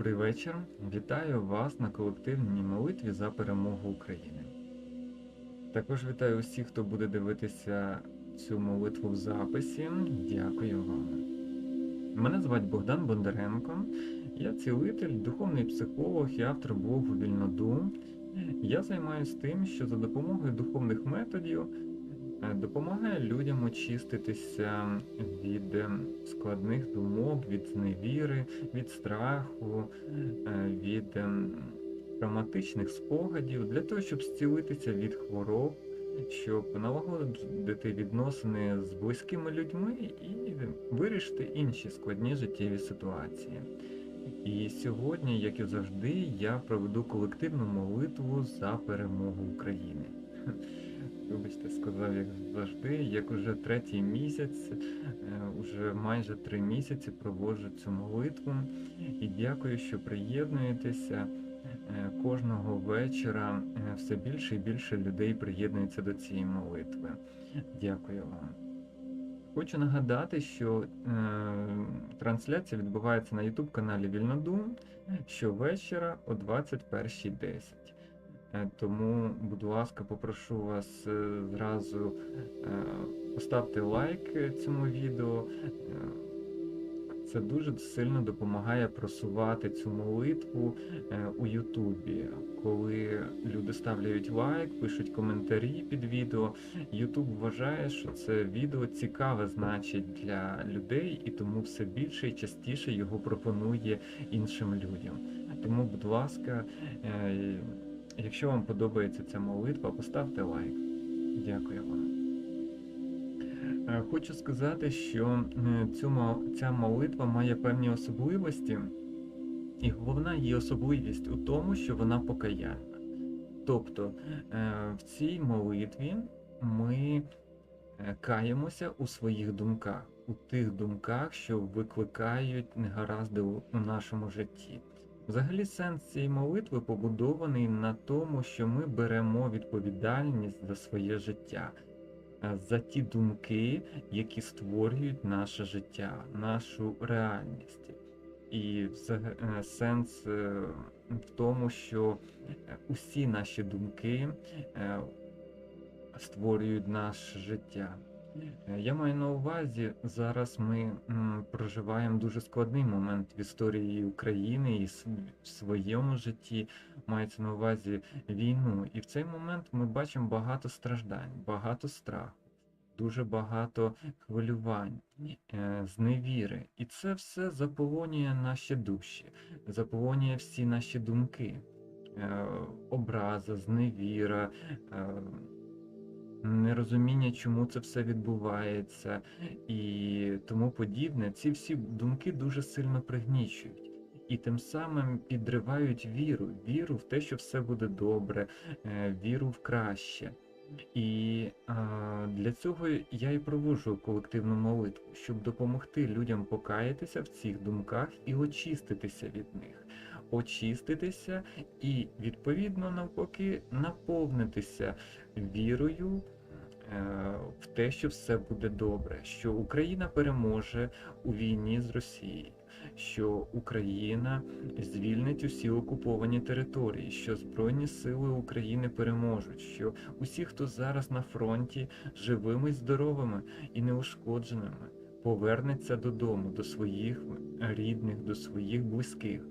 Добрий вечір. Вітаю вас на колективній молитві за перемогу України. Також вітаю усіх, хто буде дивитися цю молитву в записі. Дякую вам. Мене звати Богдан Бондаренко. Я цілитель, духовний психолог і автор блогу Вільноду. Я займаюся тим, що за допомогою духовних методів е, допомагаю людям очиститися від е, складних думок, від зневіри, від страху, е, від ем, травматичних спогадів для того, щоб зцілитися від хвороб, щоб налагодити відносини з близькими людьми і вирішити інші складні життєві ситуації. І сьогодні, як і завжди, я проведу колективну молитву за перемогу України. Вибачте, сказав, як завжди, як уже третій місяць, е, уже майже три місяці проводжу цю молитву. І дякую, що приєднуєтеся. Е, Кожного вечора е, все більше і більше людей приєднується до цієї молитви. Дякую вам. Хочу нагадати, що е, трансляція відбувається на YouTube каналі Вільнодум щовечора о 21.10. Е, Тому, будь ласка, попрошу вас е, зразу е, поставте лайк цьому відео. Це дуже сильно допомагає просувати цю молитву у Ютубі. Коли люди ставляють лайк, пишуть коментарі під відео, Ютуб вважає, що це відео цікаве, значить, для людей, і тому все більше і частіше його пропонує іншим людям. Тому, будь ласка, якщо вам подобається ця молитва, поставте лайк. Дякую вам. Е, Хочу сказати, що ця молитва має певні особливості, і головна її особливість у тому, що вона покаянна. Тобто е, в цій молитві ми е, каємося у своїх думках, у тих думках, що викликають негаразди у нашому житті. Взагалі сенс цієї молитви побудований на тому, що ми беремо відповідальність за своє життя, е, за ті думки, які створюють наше життя, нашу реальність. І е, сенс е, в тому, що усі наші думки створюють наше життя. Е, Я маю на увазі, зараз ми м, проживаємо дуже складний момент в історії України і в своєму житті мається на увазі війну. І в цей момент ми бачимо багато страждань, багато страху, дуже багато хвилювань, е, зневіри. І це все заполонює наші душі, заполонює всі наші думки. Е, Образа, зневіра, е, нерозуміння, чому це все відбувається, і тому подібне. Ці всі думки дуже сильно пригнічують. І тим самим підривають віру, віру в те, що все буде добре, е, віру в краще. І а, для цього я і проводжу колективну молитву, щоб допомогти людям покаятися в цих думках і очиститися від них, очиститися і відповідно навпаки наповнитися вірою е, в те, що все буде добре, що Україна переможе у війні з Росією, що Україна звільнить усі окуповані території, що Збройні Сили України переможуть, що усі, хто зараз на фронті, живими, здоровими і неушкодженими, повернеться додому, до своїх рідних, до своїх близьких.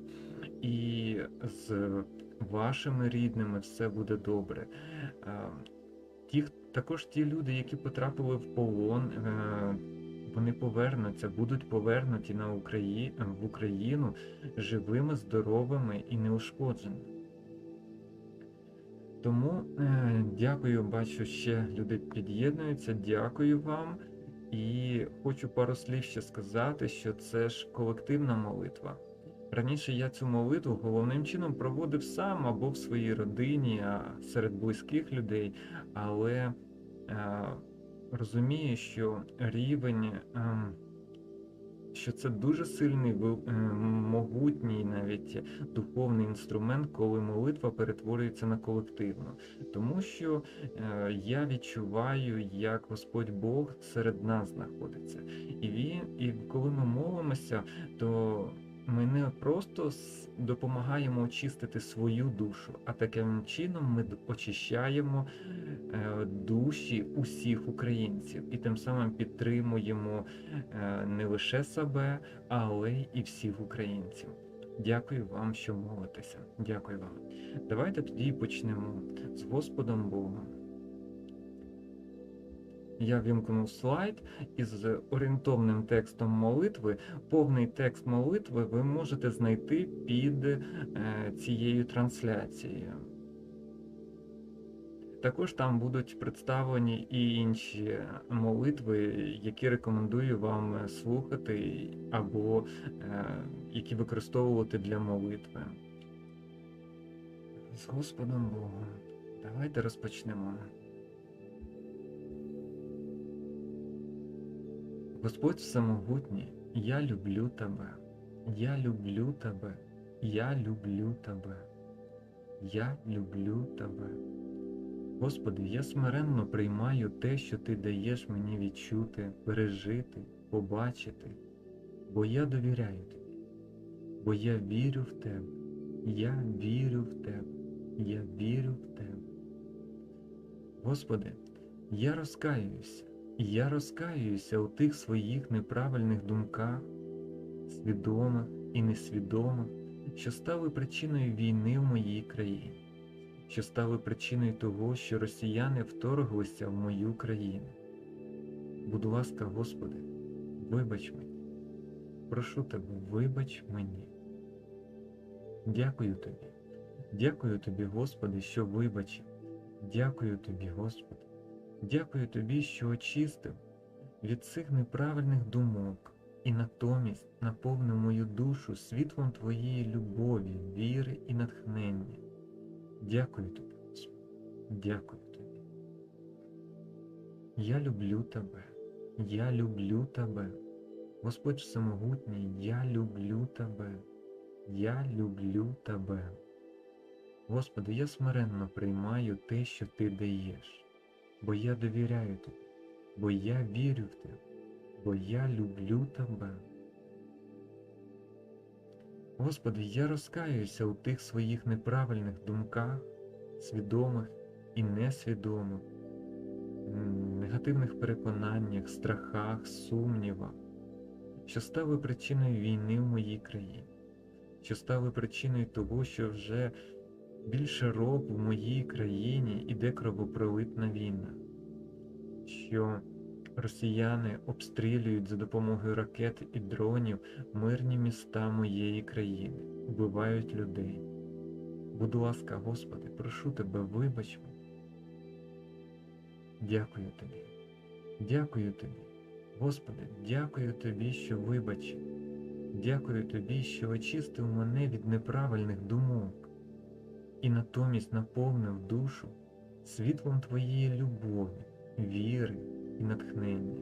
І з вашими рідними все буде добре. Е, Ті, також ті люди, які потрапили в полон, е, вони повернуться, будуть повернуті на Украї... в Україну живими, здоровими і неушкодженими. Тому е, дякую, бачу, ще люди під'єднуються. Дякую вам. І хочу пару слів ще сказати, що це ж колективна молитва. Раніше я цю молитву головним чином проводив сам або в своїй родині, а серед близьких людей, але е, розумію, що рівень, ем, що це дуже сильний, е, могутній навіть духовний інструмент, коли молитва перетворюється на колективну. Тому що е, я відчуваю, як Господь Бог серед нас знаходиться. І він, і коли ми молимося, то ми не просто допомагаємо очистити свою душу, а таким чином ми очищаємо е, душі усіх українців і тим самим підтримуємо е, не лише себе, але і всіх українців. Дякую вам, що молитеся. Дякую вам. Давайте тоді почнемо з Господом Богом. Я вімкнув слайд із орієнтовним текстом молитви. Повний текст молитви ви можете знайти під е, цією трансляцією. Також там будуть представлені і інші молитви, які рекомендую вам слухати або е, які використовувати для молитви. З Господом Богом. Давайте розпочнемо. Господь Всемогутній, я люблю тебе, я люблю тебе, я люблю тебе, я люблю тебе. Господи, я смиренно приймаю те, що Ти даєш мені відчути, пережити, побачити, бо я довіряю Тобі, бо я вірю в Тебе, я вірю в Тебе, я вірю в Тебе. Господи, я розкаююся, я розкаююся у тих своїх неправильних думках, свідомих і несвідомих, що стали причиною війни в моїй країні що стали причиною того, що росіяни вторглися в мою країну. Будь ласка, Господи, вибач мені. Прошу Тебе, вибач мені. Дякую Тобі. Дякую Тобі, Господи, що вибачив. Дякую Тобі, Господи. Дякую Тобі, що очистив від цих неправильних думок і натомість наповнив мою душу світлом Твоєї любові, віри і натхнення. Дякую тобі, Дякую тобі. Я люблю тебе. Я люблю тебе. Господь Всемогутній, я люблю тебе. Я люблю тебе. Господи, я смиренно приймаю те, що Ти даєш, бо я довіряю тобі, бо я вірю в тебе, бо я люблю тебе. Господи, я розкаюся у тих своїх неправильних думках, свідомих і несвідомих, негативних переконаннях, страхах, сумнівах, що стали причиною війни в моїй країні, що стали причиною того, що вже більше року в моїй країні іде кровопролитна війна, що росіяни обстрілюють за допомогою ракет і дронів мирні міста моєї країни, вбивають людей. Будь ласка, Господи, прошу Тебе, вибач мене. Дякую Тобі. Дякую Тобі. Господи, дякую Тобі, що вибачив. Дякую Тобі, що очистив мене від неправильних думок і натомість наповнив душу світлом Твоєї любові, віри і натхнення.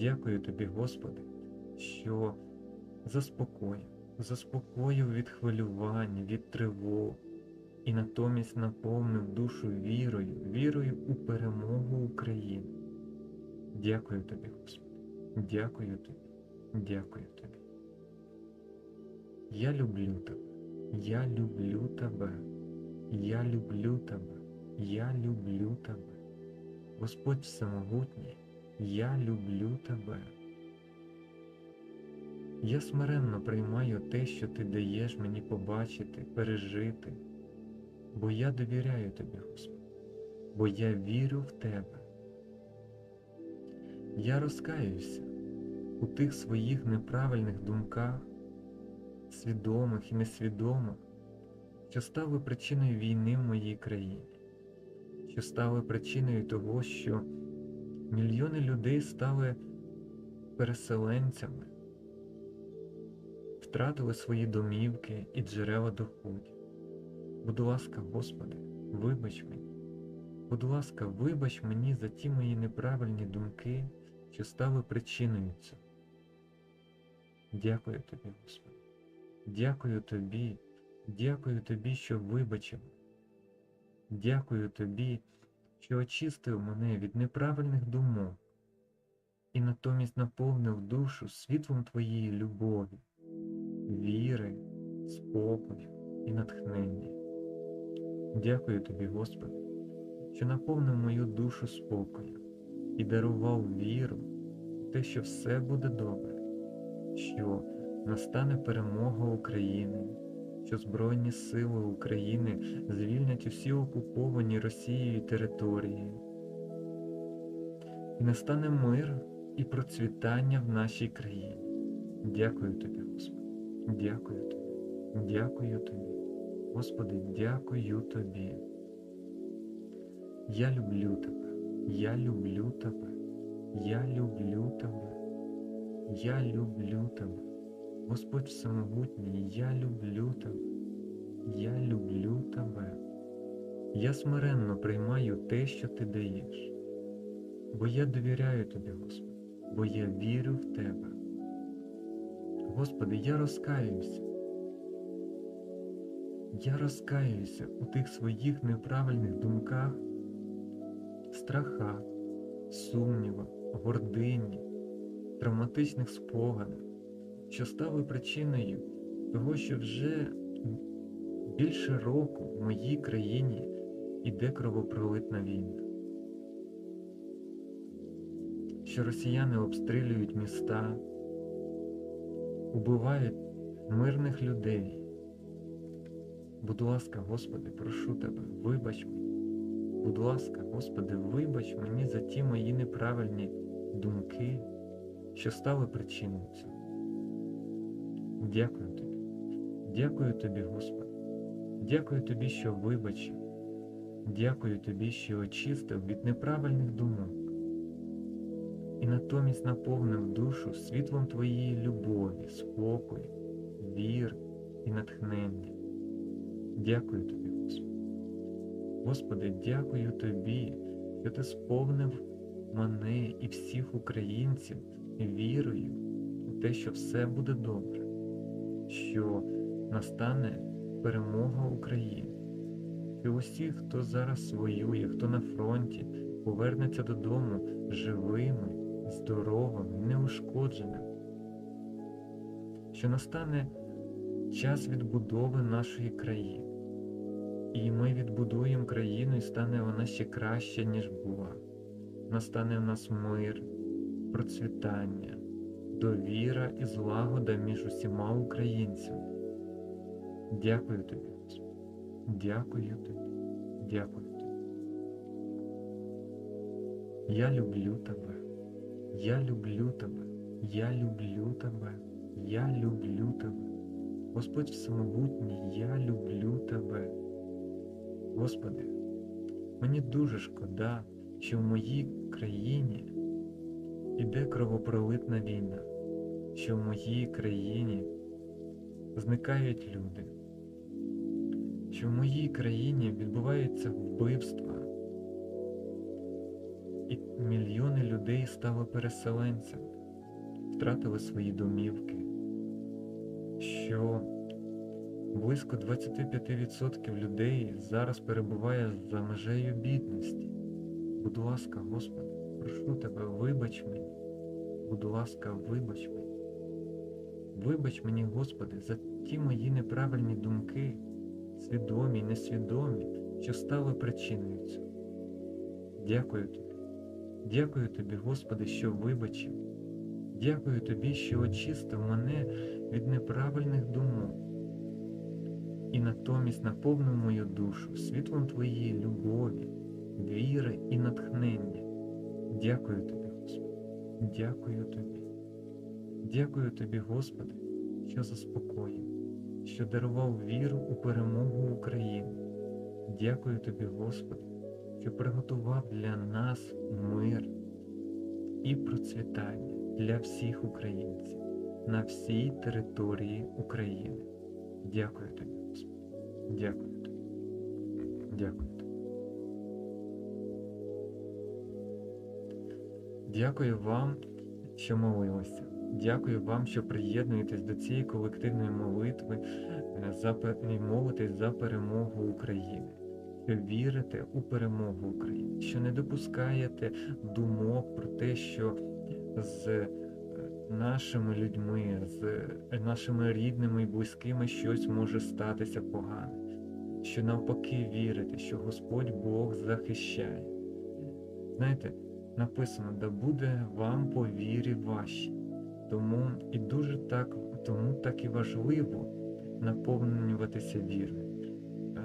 Дякую Тобі, Господи, що заспокоїв, заспокоїв від хвилювання, від тривог і натомість наповнив душу вірою, вірою у перемогу України. Дякую Тобі, Господи, дякую Тобі, дякую Тобі. Я люблю Тебе, я люблю Тебе, я люблю Тебе, я люблю Тебе. Господь Всемогутній, я люблю Тебе. Я смиренно приймаю те, що Ти даєш мені побачити, пережити, бо я довіряю Тобі, Господи, бо я вірю в Тебе. Я розкаюся у тих своїх неправильних думках, свідомих і несвідомих, що стали причиною війни в моїй країні що стали причиною того, що мільйони людей стали переселенцями, втратили свої домівки і джерела доходів. Будь ласка, Господи, вибач мені. Будь ласка, вибач мені за ті мої неправильні думки, що стали причиною цього. Дякую тобі, Господи. Дякую тобі, дякую тобі, що вибачив. Дякую тобі, що очистив мене від неправильних думок і натомість наповнив душу світлом Твоєї любові, віри, спокою і натхнення. Дякую тобі, Господи, що наповнив мою душу спокою і дарував віру в те, що все буде добре, що настане перемога України, що Збройні Сили України звільнять усі окуповані Росією території, і настане мир і процвітання в нашій країні. Дякую тобі, Господи, дякую тобі, дякую тобі, Господи, дякую тобі. Я люблю тебе, я люблю тебе, я люблю тебе, я люблю тебе. Господь Всемогутній, я люблю тебе, я люблю тебе. Я смиренно приймаю те, що ти даєш, бо я довіряю тобі, Господи, бо я вірю в тебе. Господи, я розкаюся. Я розкаюся у тих своїх неправильних думках, страхах, сумнівах, гордині, травматичних спогадах, що стали причиною того, що вже більше року в моїй країні іде кровопролитна війна. Що росіяни обстрілюють міста, убивають мирних людей. Будь ласка, Господи, прошу Тебе, вибач мені. Будь ласка, Господи, вибач мені за ті мої неправильні думки, що стали причиною цього. Дякую Тобі. Дякую Тобі, Господи. Дякую Тобі, що вибачив. Дякую Тобі, що очистив від неправильних думок. І натомість наповнив душу світлом Твоєї любові, спокою, вір і натхнення. Дякую Тобі, Господи. Господи, дякую Тобі, що Ти сповнив мене і всіх українців вірою у те, що все буде добре, що настане перемога України, що усі, хто зараз воює, хто на фронті, повернеться додому живими, здоровими, неушкодженими, що настане час відбудови нашої країни. І ми відбудуємо країну і стане вона ще краще, ніж була. Настане в нас мир, процвітання, довіра і злагода між усіма українцями. Дякую тобі, Дякую тобі. Дякую тобі. Я люблю тебе. Я люблю тебе. Я люблю тебе. Я люблю тебе. Господь Всемогутній, я люблю тебе. Господи, мені дуже шкода, що в моїй країні іде кровопролитна війна, що в моїй країні зникають люди, що в моїй країні відбуваються вбивства, і мільйони людей стали переселенцями, втратили свої домівки, що Близько 25% людей зараз перебуває за межею бідності. Будь ласка, Господи, прошу Тебе, вибач мені. Будь ласка, вибач мені. Вибач мені, Господи, за ті мої неправильні думки, свідомі несвідомі, що стали причиною цього. Дякую Тобі. Дякую Тобі, Господи, що вибачив. Дякую Тобі, що очистив мене від неправильних думок і натомість наповнив мою душу світлом Твоєї любові, віри і натхнення. Дякую Тобі, Господи, дякую Тобі. Дякую Тобі, Господи, що заспокоїв, що дарував віру у перемогу України. Дякую Тобі, Господи, що приготував для нас мир і процвітання для всіх українців на всій території України. Дякую тобі, Господи. Дякую тобі. Дякую Дякую вам, що молилися. Дякую вам, що приєднуєтесь до цієї колективної молитви е, за і молитесь за перемогу України. Що вірите у перемогу України, що не допускаєте думок про те, що з е, нашими людьми, з е, нашими рідними і близькими щось може статися погане, що навпаки вірити, що Господь Бог захищає. Знаєте, написано, да буде вам по вірі вашій. Тому і дуже так, тому так і важливо наповнюватися вірою. Е,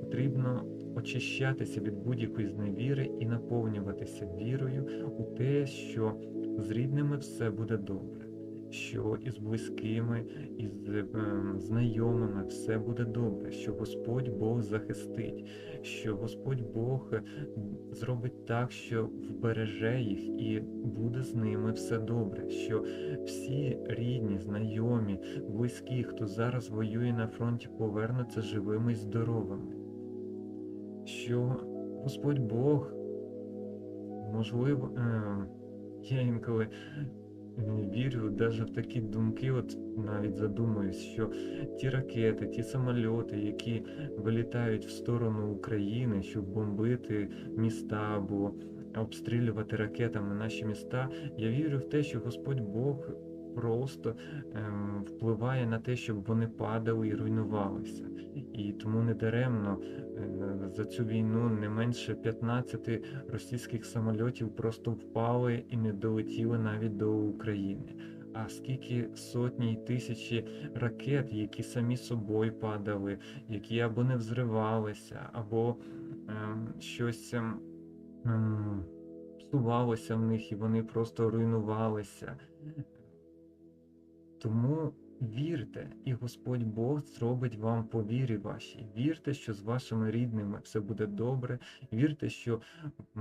Потрібно очищатися від будь-якої зневіри і наповнюватися вірою у те, що з рідними все буде добре, що із близькими, із ем, знайомими все буде добре, що Господь Бог захистить, що Господь Бог е, зробить так, що вбереже їх і буде з ними все добре, що всі рідні, знайомі, близькі, хто зараз воює на фронті, повернуться живими і здоровими. Що Господь Бог, можливо, е, я інколи е, вірю навіть в такі думки, от навіть задумуюсь, що ті ракети, ті самольоти, які вилітають в сторону України, щоб бомбити міста або обстрілювати ракетами наші міста, я вірю в те, що Господь Бог просто ем, впливає на те, щоб вони падали і руйнувалися. І тому недаремно е, за цю війну не менше 15 російських самольотів просто впали і не долетіли навіть до України. А скільки сотні й тисячі ракет, які самі собою падали, які або не взривалися, або ем, щось ем, псувалося в них, і вони просто руйнувалися. Тому вірте, і Господь Бог зробить вам по вірі вашій. Вірте, що з вашими рідними все буде добре. Вірте, що е,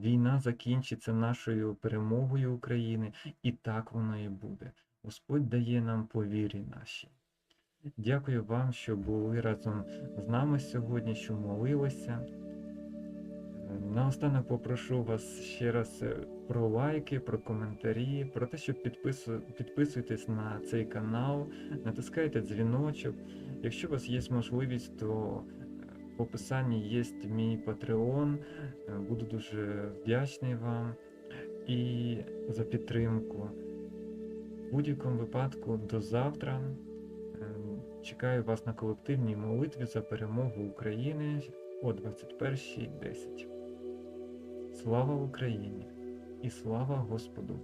війна закінчиться нашою перемогою України, і так воно і буде. Господь дає нам по вірі нашій. Дякую вам, що були разом з нами сьогодні, що молилися. Наостанок попрошу вас ще раз е, про лайки, про коментарі, про те, щоб підпису... підписуйтесь на цей канал, натискайте дзвіночок. Якщо у вас є можливість, то е, в описанні є мій Patreon. Е, Буду дуже вдячний вам і за підтримку. В будь-якому випадку до завтра. Чекаю вас на колективній молитві за перемогу України о 21.10. Слава Україні і слава Господу!